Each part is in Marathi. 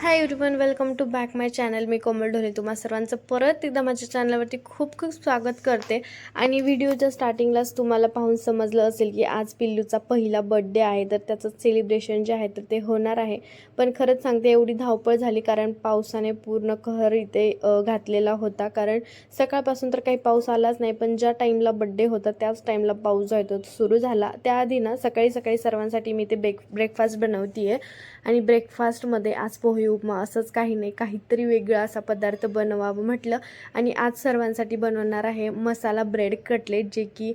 High युट्यूबन welcome to back my channel मी कोमल ढोले. तुम्हा सर्वांचं परत एकदा माझ्या चॅनलवरती खूप खूप स्वागत करते. आणि व्हिडिओच्या स्टार्टिंगलाच तुम्हाला पाहून समजलं असेल की आज पिल्लूचा पहिला बड्डे आहे. तर त्याचं सेलिब्रेशन जे आहे तर ते होणार आहे. पण खरंच सांगते एवढी धावपळ झाली कारण पावसाने पूर्ण कहर इथे घातलेला होता. कारण सकाळपासून तर काही पाऊस आलाच नाही पण ज्या टाईमला बड्डे होता त्याच टाईमला पाऊस जो आहे तो सुरू झाला. त्याआधी ना सकाळी सकाळी सर्वांसाठी मी ते ब्रेक ब्रेकफास्ट बनवती आहे आणि ब्रेकफास्टमध्ये आज पोहे उपमा असंच काही नाही. काहीतरी वेगळा असा पदार्थ बनवावं म्हटलं. आणि आज सर्वांसाठी बनवणार आहे मसाला ब्रेड कटलेट जे की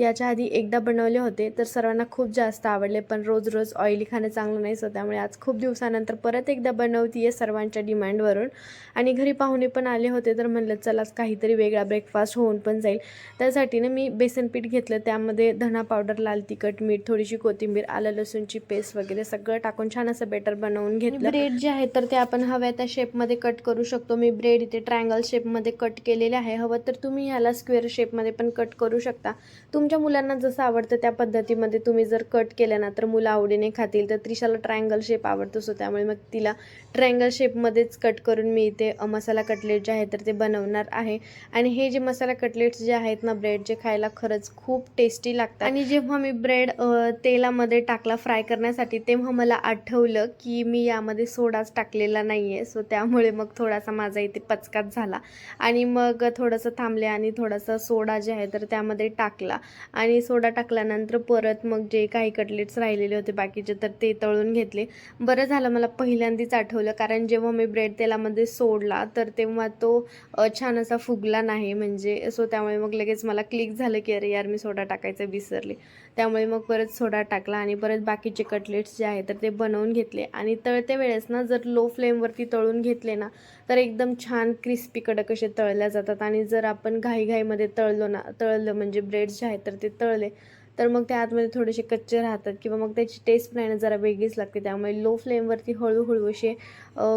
याच्या आधी एकदा बनवले होते तर सर्वांना खूप जास्त आवडले. पण रोज रोज ऑइली खाणं चांगलं नाही सो त्यामुळे आज खूप दिवसानंतर परत एकदा बनवती आहे सर्वांच्या डिमांडवरून आणि घरी पाहुणे पण आले होते तर म्हणलं चला आज काहीतरी वेगळा ब्रेकफास्ट होऊन पण जाईल. त्यासाठी ना मी बेसन पीठ घेतलं. त्यामध्ये धणा पावडर लाल तिखट मीठ थोडीशी कोथिंबीर आलं लसूणची पेस्ट वगैरे सगळं टाकून छान असं बेटर बनवून घेतलं. ब्रेड जे आहे तर ते आपण हव्या त्या शेपमध्ये कट करू शकतो. मी ब्रेड इथे ट्रायंगल शेपमध्ये कट केलेले आहे. हवं तर तुम्ही ह्याला स्क्वेअर शेपमध्ये पण कट करू शकता. तुमच्या मुलांना जसं आवडतं त्या पद्धतीमध्ये तुम्ही जर कट केलं ना तर मुलं आवडीने खातील. तर त्रिशाला ट्रायंगल शेप आवडतो सो त्यामुळे मग तिला ट्रायंगल शेपमध्येच कट करून मी इथे मसाला कटलेट जे आहे तर ते बनवणार आहे. आणि हे जे मसाला कटलेट्स जे आहेत ना ब्रेडचे खायला खरंच खूप टेस्टी लागतात. आणि जेव्हा मी ब्रेड तेलामध्ये टाकला फ्राय करण्यासाठी तेव्हा मला आठवलं की मी यामध्ये सोडाच टाकलेला नाही आहे सो त्यामुळे मग थोडासा माझा इथे पचकाच झाला. आणि मग थोडंसं थांबले आणि थोडासा सोडा जे आहे तर त्यामध्ये टाकला. आणि सोडा टाकल्यानंतर परत मग जे काही कटलेट्स राहिलेले होते बाकीचे तर ते तळून घेतले. बरं झालं मला पहिल्यांदाच आठवलं. कारण जेव्हा मी ब्रेड तेलामध्ये सोडला तर तेव्हा तो छान असा फुगला नाही. म्हणजे सो त्यामुळे मग लगेच मला क्लिक झालं की अरे यार मी सोडा टाकायचं विसरले. त्यामुळे मग परत सोडा टाकला आणि परत बाकीचे कटलेट्स जे आहे तर ते बन बनवून घेतले. आणि तळते वेळेस ना जर लो फ्लेमवरती तळून घेतले ना तर एकदम छान क्रिस्पी कडक असे तळल्या जातात. आणि जर आपण घाईघाईमध्ये तळलो ना तळलं म्हणजे ब्रेड जे आहेत तर ते तळले तर मग ते आतमध्ये थोडेसे कच्चे राहतात. किंवा मग त्याची टेस्ट पण आहे ना जरा वेगळीच लागते. त्यामुळे लो फ्लेमवरती हळूहळू असे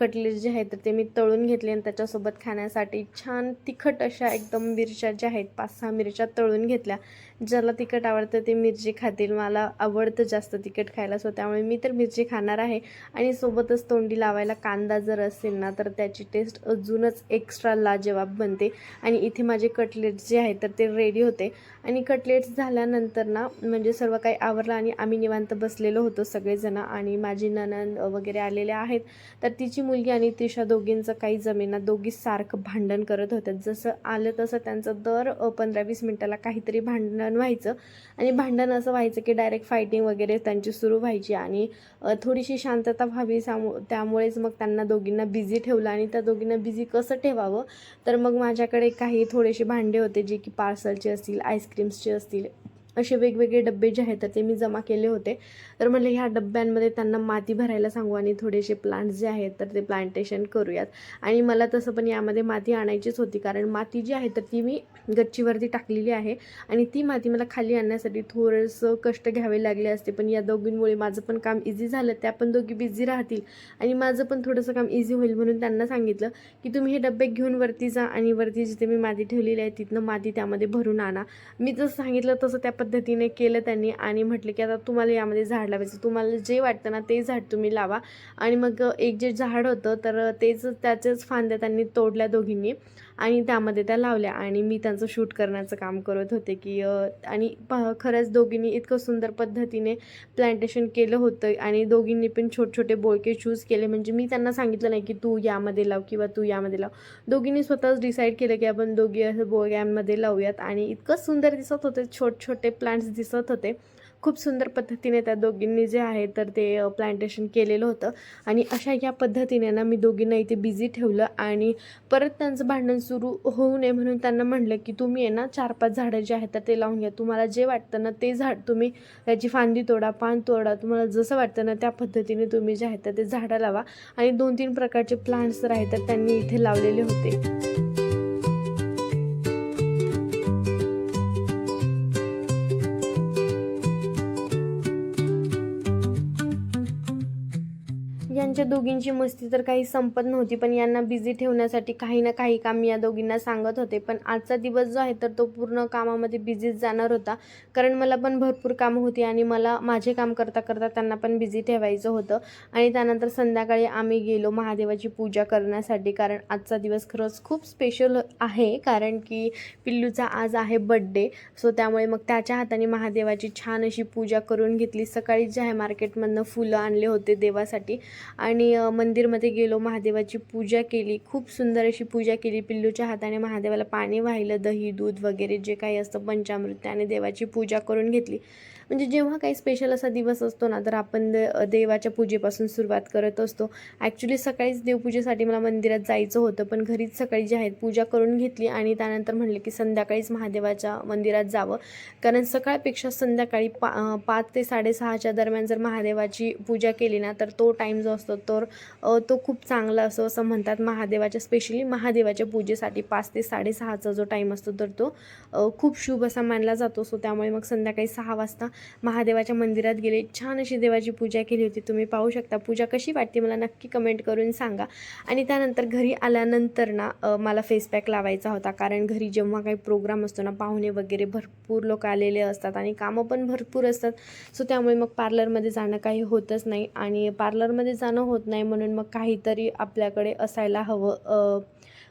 कटलेट जे आहेत तर ते मी तळून घेतले आणि त्याच्यासोबत खाण्यासाठी छान तिखट अशा एकदम मिरच्या ज्या आहेत पाच सहा मिरच्या तळून घेतल्या. ज्याला तिखट आवडतं ते मिरची खातील. मला आवडतं जास्त तिखट खायला सो त्यामुळे मी तर मिरची खाणार आहे. आणि सोबतच तोंडी लावायला कांदा जर असेल ना तर त्याची टेस्ट अजूनच एक्स्ट्रा लाजवाब बनते. आणि इथे माझे कटलेट्स जे आहेत तर ते रेडी होते. आणि कटलेट्स झाल्यानंतर ना म्हणजे सर्व काही आवरलं आणि आम्ही निवांत बसलेलो होतो सगळेजणं. आणि माझी ननंद वगैरे आलेले आहेत. तर तिची मुलगी आणि त्रिशा दोघींचं काही जमेना दोघी सारखं भांडण करत होत्या. जसं आलं तसं त्यांचं दर पंधरा वीस मिनटाला काहीतरी भांडणं व्हायचं. आणि भांडण असं व्हायचं की डायरेक्ट फायटिंग वगैरे त्यांची सुरू व्हायची आणि थोडीशी शांतता व्हावी सामो त्यामुळेच मग त्यांना दोघींना बिझी ठेवलं आणि त्या दोघींना बिझी कसं ठेवावं? तर मग माझ्याकडे काही थोडेसे भांडे होते जे की पार्सलचे असतील आईस्क्रीम्सचे असतील असे वेगवेगळे डबे जे आहेत तर ते मी जमा केले होते. तर म्हटलं ह्या डब्यांमध्ये त्यांना माती भरायला सांगू आणि थोडेसे प्लांट्स जे आहेत तर ते प्लांटेशन करूयात. आणि मला तसं पण यामध्ये माती आणायचीच होती कारण माती जी आहे तर ती मी गच्चीवरती टाकलेली आहे. आणि ती माती मला खाली आणण्यासाठी थोडंसं कष्ट घ्यावे लागले असते पण या दोघींमुळे माझं पण काम इझी झालं. त्या पण दोघी बिझी राहतील. आणि माझं पण थोडंसं काम इझी होईल म्हणून त्यांना सांगितलं की तुम्ही हे डब्बे घेऊन वरती जा आणि वरती जिथे मी माती ठेवलेली आहे तिथनं माती त्यामध्ये भरून आणा. मी जसं सांगितलं तसं त्या पद्धतीने केलं त्यांनी आणि म्हटलं की आता तुम्हाला यामध्ये झाड लावायचं तुम्हाला जे वाटतं ना ते झाड तुम्ही लावा. आणि मग एक जे झाड होतं तर तेच त्याच्याच फांद्या त्यांनी तोडल्या दोघींनी. आणि त्यामध्ये त्या लावल्या आणि मी त्यांचं शूट करण्याचं काम करत होते की आणि प खरंच दोघींनी इतकं सुंदर पद्धतीने प्लांटेशन केलं होतं आणि दोघींनी पण छोटे छोटे बोळके चूज केले. म्हणजे मी त्यांना सांगितलं नाही की तू यामध्ये लाव किंवा तू यामध्ये लाव. दोघींनी स्वतःच डिसाईड केलं की आपण दोघी असं बोळग्यांमध्ये लावूयात आणि इतकं सुंदर दिसत होते छोटे छोटे प्लांट्स दिसत होते. खूप सुंदर पद्धतीने त्या दोघींनी जे आहे तर ते प्लांटेशन केलेलं होतं. आणि अशा या पद्धतीने ना मी दोघींना इथे बिझी ठेवलं आणि परत त्यांचं भांडण सुरू होऊ नये म्हणून त्यांना म्हणलं की तुम्ही आहे ना चार पाच झाडं जे आहेत तर ते लावून घ्या. तुम्हाला जे वाटतं ना ते झाड तुम्ही त्याची फांदी तोडा पान तोडा. तुम्हाला जसं वाटतं ना त्या पद्धतीने तुम्ही जे आहेत तर ते झाडं लावा. आणि दोन तीन प्रकारचे प्लांट्स तर आहेत तर त्यांनी इथे लावलेले होते. आमच्या दोघींची मस्ती तर काही संपत नव्हती पण यांना बिझी ठेवण्यासाठी काही ना काही काम मी या दोघींना सांगत होते. पण आजचा दिवस जो आहे तर तो पूर्ण कामामध्ये बिझीच जाणार होता. कारण मला पण भरपूर कामं होती आणि मला माझे काम करता करता त्यांना पण बिझी ठेवायचं होतं. आणि त्यानंतर संध्याकाळी आम्ही गेलो महादेवाची पूजा करण्यासाठी. कारण आजचा दिवस खरंच खूप स्पेशल आहे. कारण की पिल्लूचा आज आहे बड्डे सो त्यामुळे मग त्याच्या हाताने महादेवाची छान अशी पूजा करून घेतली. सकाळी जे आहे मार्केटमधनं फुलं आणले होते देवासाठी. आणि मंदिरमध्ये गेलो महादेवाची पूजा केली. खूप सुंदर अशी पूजा केली. पिल्लूच्या हाताने महादेवाला पाणी वाहिलं दही दूध वगैरे जे काही असतं पंचामृत त्याने देवाची पूजा करून घेतली. म्हणजे जेव्हा काही स्पेशल असा दिवस असतो ना तर आपण दे देवाच्या पूजेपासून सुरुवात करत असतो. ॲक्च्युली सकाळीच देवपूजेसाठी मला मंदिरात जायचं होतं पण घरीच सकाळी जे आहेत पूजा करून घेतली आणि त्यानंतर म्हणले की संध्याकाळीच महादेवाच्या मंदिरात जावं. कारण सकाळपेक्षा संध्याकाळी पा पाच ते साडेसहाच्या दरम्यान जर महादेवाची पूजा केली ना तर तो टाईम जो असतो तर तो खूप चांगला असतो असं म्हणतात महादेवाच्या स्पेशली महादेवाच्या पूजेसाठी पाच ते साडेसहाचा जो टाईम असतो तर तो खूप शुभ असा मानला जातो. सो त्यामुळे मग संध्याकाळी सहा वाजता महादेवाच्या मंदिरात गेले. छान अशी देवाची पूजा केली होती. तुम्ही पाहू शकता. पूजा कशी वाटते मला नक्की कमेंट करून सांगा. आणि त्यानंतर घरी आल्यानंतर ना मला फेसपॅक लावायचा होता. कारण घरी जेव्हा काही प्रोग्राम असतो ना पाहुणे वगैरे भरपूर लोक आलेले असतात आणि कामं पण भरपूर असतात. सो त्यामुळे मग पार्लरमध्ये जाणं काही होतच नाही. आणि पार्लरमध्ये जाणं होत नाही म्हणून मग काहीतरी आपल्याकडे असायला हवं.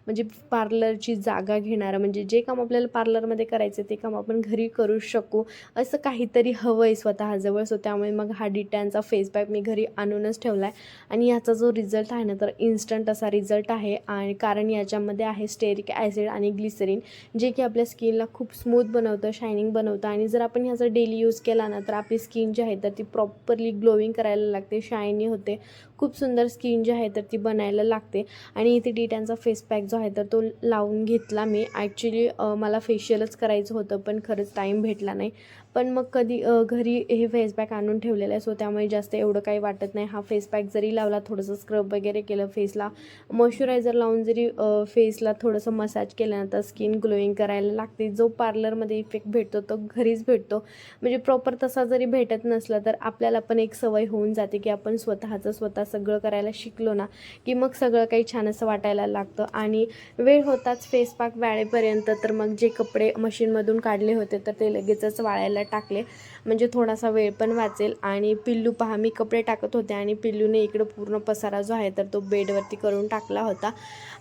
म्हणजे पार्लरची जागा घेणारं म्हणजे जे काम आपल्याला पार्लरमध्ये करायचं ते काम आपण घरी करू शकू. असं काहीतरी हवं आहे स्वतःजवळ सो त्यामुळे मग हा डिटॅनचा फेस पॅक मी घरी आणूनच ठेवला आहे आणि याचा जो रिझल्ट आहे ना तर इन्स्टंट असा रिझल्ट आहे. आणि कारण याच्यामध्ये आहे स्टेरिक ॲसिड आणि ग्लिसरीन जे की आपल्या स्किनला खूप स्मूथ बनवतं शायनिंग बनवतं. आणि जर आपण ह्याचा डेली यूज केला ना तर आपली स्किन जी आहे तर ती प्रॉपरली ग्लोविंग करायला लागते शायनी होते. खूप सुंदर स्किन जी आहे तर ती बनायला लागते. आणि इथे डिटॅनचा फेस पॅक जो आहे तर तो लावून घेतला मी. ॲक्च्युली मला फेशियलच करायचं होतं पण खरंच टाईम भेटला नाही. पण मग कधी घरी हे फेस पॅक आणून ठेवलेलं आहे सो त्यामुळे जास्त एवढं काही वाटत नाही. हा फेस पॅक जरी लावला थोडंसं स्क्रब वगैरे केलं फेसला मॉइश्चरायझर लावून जरी फेसला थोडंसं मसाज केल्यानंतर स्किन ग्लोईंग करायला लागते. जो पार्लरमध्ये इफेक्ट भेटतो तो घरीच भेटतो. म्हणजे प्रॉपर तसा जरी भेटत नसला तर आपल्याला पण एक सवय होऊन जाते की आपण स्वतःचं स्वतः सगळं करायला शिकलो ना की मग सगळं काही छान असं वाटायला लागतं. आणि वेळ होताच फेस पॅक वाळेपर्यंत तर मग जे कपडे मशीनमधून काढले होते तर ते लगेचच वाळायला टाकले. म्हणजे थोडासा वेळ पण वाचेल. आणि पिल्लू पहा मी कपडे टाकत होते आणि पिल्लूने इकडं पूर्ण पसारा जो आहे तर तो बेडवरती करून टाकला होता.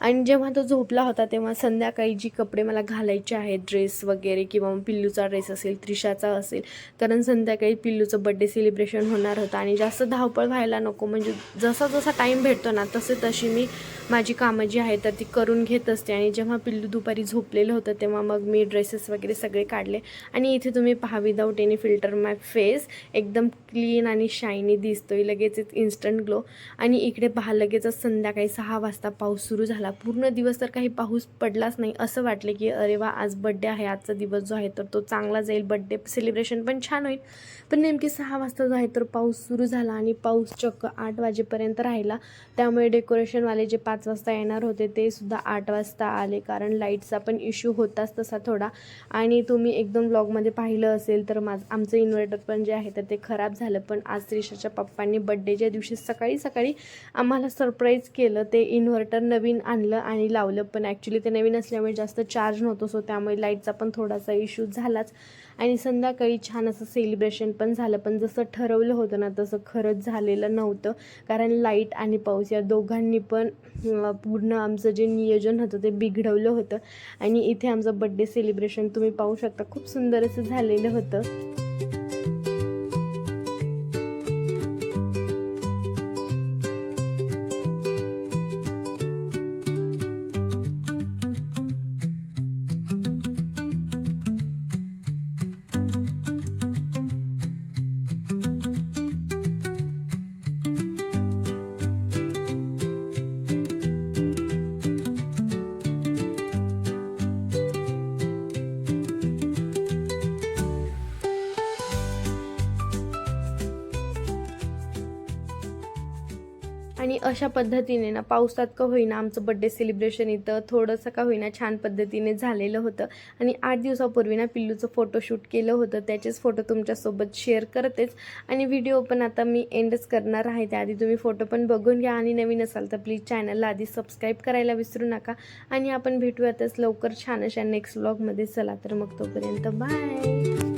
आणि जेव्हा तो झोपला होता तेव्हा संध्याकाळी जी कपडे मला घालायचे आहेत ड्रेस वगैरे किंवा मग पिल्लूचा ड्रेस असेल त्रिशाचा असेल कारण संध्याकाळी पिल्लूचं बड्डे सेलिब्रेशन होणार होतं. आणि जास्त धावपळ व्हायला नको म्हणजे जसा जसा टाईम भेटतो ना तसे तशी मी माझी कामं जी आहेत तर ती करून घेत असते. आणि जेव्हा पिल्लू दुपारी झोपलेलं होतं तेव्हा मग मी ड्रेसेस वगैरे सगळे काढले. आणि इथे तुम्ही पहावी without any filter my face एकदम क्लीन आणि शायनी दिसतोय. लगेच इन्स्टंट ग्लो आणि इकडे पहा लगेचच संध्याकाळी सहा वाजता पाऊस सुरू झाला. पूर्ण दिवस तर काही पाऊस पडलाच नाही. असं वाटले की अरे वा आज बड्डे आहे आजचा दिवस जो आहे तर तो चांगला जाईल. बड्डे सेलिब्रेशन पण छान होईल. पण नेमकी सहा वाजता जो आहे तर पाऊस सुरू झाला आणि पाऊस चक्क आठ वाजेपर्यंत राहिला. त्यामुळे डेकोरेशनवाले जे पाच वाजता येणार होते ते सुद्धा आठ वाजता आले. कारण लाईटचा पण इश्यू होताच तसा थोडा. आणि तुम्ही एकदम ब्लॉगमध्ये पाहिलं असेल तर माझं आमचं इन्व्हर्टर पण जे आहे तर ते खराब झालं. पण आज त्रिशाच्या पप्पांनी बड्डेच्या दिवशी सकाळी सकाळी आम्हाला सरप्राईज केलं. ते इन्व्हर्टर नवीन आणलं आणि लावलं. पण ॲक्च्युली ते नवीन असल्यामुळे जास्त चार्ज नव्हतं. सो त्यामुळे लाईटचा पण थोडासा इश्यू झालाच. आणि संध्याकाळी छान असं सेलिब्रेशन पण झालं. पण जसं ठरवलं होतं ना तसं खरंच झालेलं नव्हतं. कारण लाइट आणि पाऊस या दोघांनी पण पूर्ण आमचं जे नियोजन होतं ते बिघडवलं होतं. आणि इथे आमचं बड्डे सेलिब्रेशन तुम्ही पाहू शकता. खूप सुंदर असं झालेलं होतं. आणि अशा पद्धतीने ना पावसात का होईना आमचं बड्डे सेलिब्रेशन इथं थोडंसं का होईना छान पद्धतीने झालेलं होतं. आणि आठ दिवसापूर्वी ना पिल्लूचं फोटोशूट केलं होतं. त्याचेच फोटो तुमच्यासोबत शेअर करतेच. आणि व्हिडिओ पण आता मी एंडच करणार आहे. त्याआधी तुम्ही फोटो पण बघून घ्या. आणि नवीन असाल तर प्लीज चॅनलला आधी सबस्क्राईब करायला विसरू नका. आणि आपण भेटूयातच लवकर छान अशा नेक्स्ट ब्लॉगमध्ये चला तर मग तोपर्यंत बाय